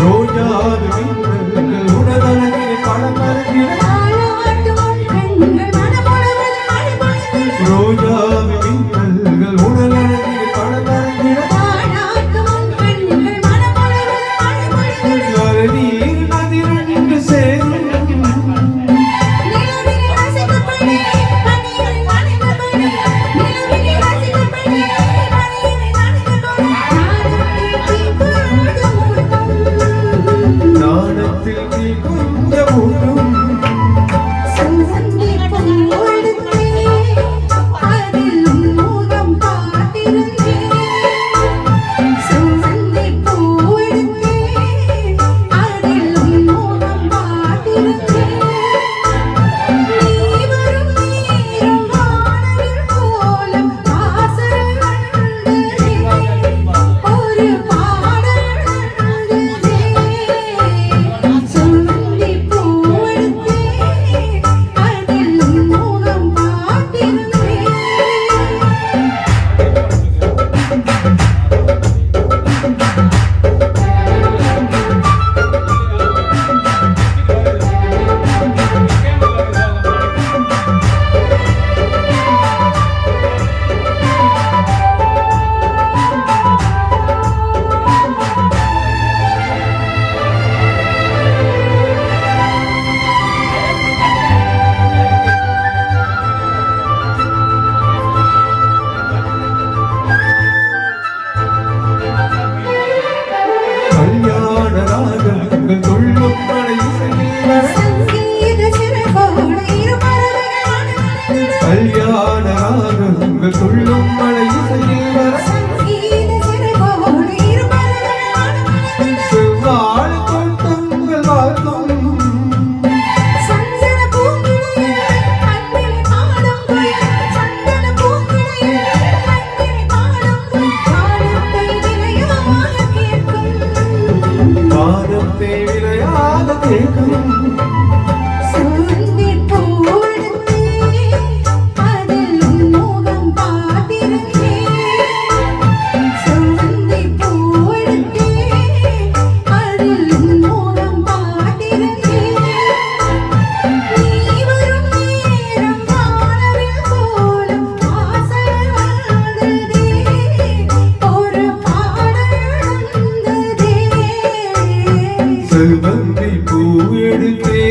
ரோஜாவின் വിളയാതെ കേൾക്കണം. செல்வந்தி பூ எடுத்தே